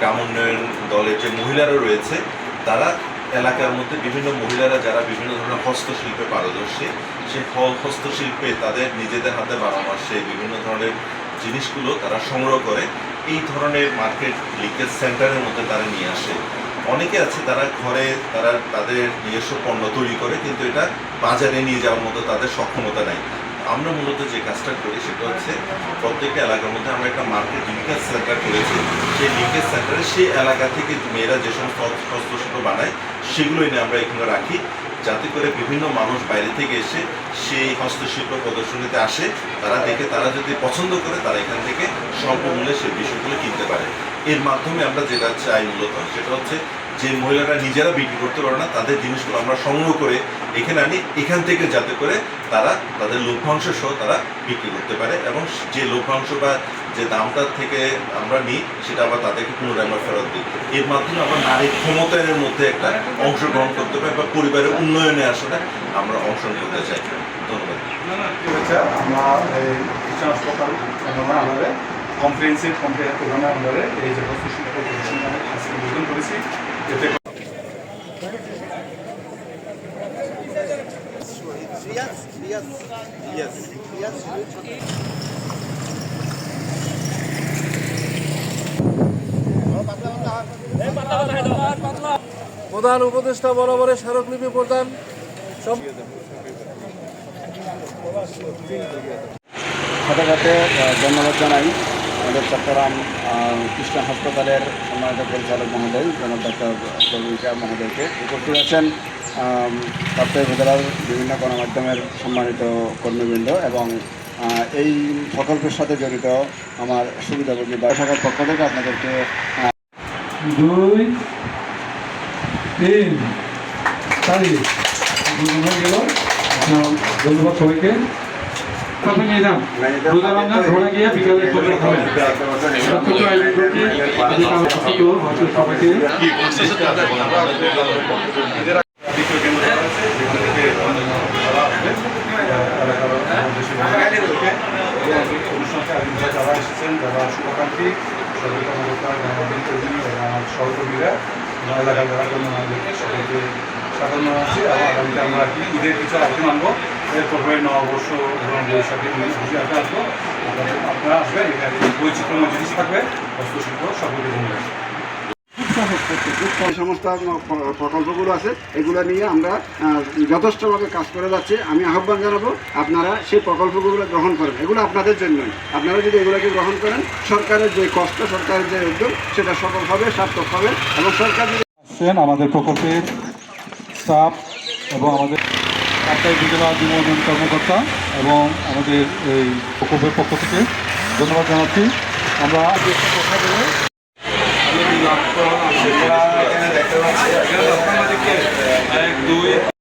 গ্রাম উন্নয়ন দলের যে মহিলারা রয়েছে, তারা এলাকার মধ্যে বিভিন্ন মহিলারা যারা বিভিন্ন ধরনের হস্তশিল্পে পারদর্শী, সেই হস্তশিল্পে তাদের নিজেদের হাতে বানানো সেই বিভিন্ন ধরনের জিনিসগুলো তারা সংগ্রহ করে, এই ধরনের মার্কেট লিকেজ সেন্টারের মধ্যে তারা নিয়ে আসে। অনেকে আছে তারা ঘরে তারা তাদের নিজস্ব পণ্য তৈরি করে, কিন্তু এটা বাজারে নিয়ে যাওয়ার মতো তাদের সক্ষমতা নাই। আমরা মূলত যে কাজটা করি সেটা হচ্ছে প্রত্যেকটা এলাকার মধ্যে আমরা একটা মার্কেট লিঙ্কেজ সেন্টার করেছি। সেই লিঙ্কেজ সেন্টারে সেই এলাকা থেকে মেয়েরা যে সমস্ত হস্তশিল্প বানায়, সেগুলো এনে আমরা এখানে রাখি যাতে করে বিভিন্ন মানুষ বাইরে থেকে এসে সেই হস্তশিল্প প্রদর্শনীতে আসে। তারা দেখে, তারা যদি পছন্দ করে, তারা এখান থেকে স্বল্প মূল্যে সেই বিষয়গুলো কিনতে পারে। এর মাধ্যমে আমরা যেটা চাই মূলত, সেটা হচ্ছে যে মহিলারা নিজেরা বিক্রি করতে পারে না, তাদের জিনিসগুলো আমরা সংগ্রহ করে এখানে আনি, এখান থেকে যাতে করে তারা তাদের লভ্যাংশ সহ তারা বিক্রি করতে পারে এবং যে লভ্যাংশ বা যে দামটার থেকে আমরা নিই, সেটা আবার তাদেরকে পুনরায় আমরা ফেরত দিই। এর মাধ্যমে আমরা নারী ক্ষমতায়নের মধ্যে একটা অংশগ্রহণ করতে পারি বা পরিবারের উন্নয়নে আসলে আমরা অংশগ্রহণ করতে চাই। ধন্যবাদ। আমরা এই কনফারেন্সের কনফারেন্স প্রোগ্রামে আমাদের। এই যে হস্তশিল্প প্রদর্শনী আমি আজকে উদ্বোধন করেছি এতে প্রধান উপদেষ্টা বরাবরের স্মারকলিপি প্রদান। সাথে ধন্যবাদ জানাই আমাদের চট্টগ্রাম খ্রিস্টান হাসপাতালের সম্মানিত পরিচালক মহোদয় জনাব ডাক্তার মহোদয়কে। উপস্থিত আছেন আম, সাপ্তাহিক উপজেলার বিভিন্ন গণমাধ্যমের সম্মানিত কর্মীবৃন্দ এবং এই প্রকল্পের সাথে জড়িত আমার সুবিধাভোগী বা শাখার পক্ষ থেকে আপনাদেরকে দুই তিন চারি। গেল ধন্যবাদ সবাইকে। কথা নিয়ে যান রোজা রমজান ধরে গিয়ে বিকালে চলে খাবেন ছোট আয়োজন করছি এদিকে আমার ছোট হয়তো সবাইকে দ্বিতীয় কেন্দ্র আছে যেখান থেকে তারা আসবে এলাকার বাইরে থেকে এবং অনুষ্ঠানকে আয়োজন এসেছেন যারা শুভাকাঙ্ক্ষী সবাই কর্মকর্তা গণমাধ্যম কর্মী আমার সহকর্মীরা আমার এলাকার যারা কর্মী সবাইকে স্বাগত জানাচ্ছি এবং আগামীতে আমরা ঈদের কিছু আগে মানবো এরপর নববর্ষ এবং আপনারা- আসবেন এখানে বৈচিত্র্যময় জিনিস থাকবে হস্তশিল্প সকলকে ধন্যবাদ সমস্ত প্রকল্পগুলো আছে এগুলো নিয়ে আমরা যথেষ্টভাবে কাজ করে যাচ্ছি। আমি আহ্বান জানাব আপনারা সেই প্রকল্পগুলো গ্রহণ করেন। এগুলো আপনাদের জন্যই। আপনারা যদি এগুলোকে গ্রহণ করেন সরকারের যে কষ্ট সরকারের যে উদ্যোগ সেটা সফল হবে সার্থক হবে এবং সরকার যদি আসছেন আমাদের প্রকল্পের স্টাফ এবং আমাদের সাপ্তাহিক উপজেলা যুব উন্নয়ন কর্মকর্তা এবং আমাদের এই প্রকল্পের পক্ষ থেকে ধন্যবাদ জানাচ্ছি। আমরা কথা বলে আমি লাভ করা সেটা এখানে দেখতে পাচ্ছি এক দুই।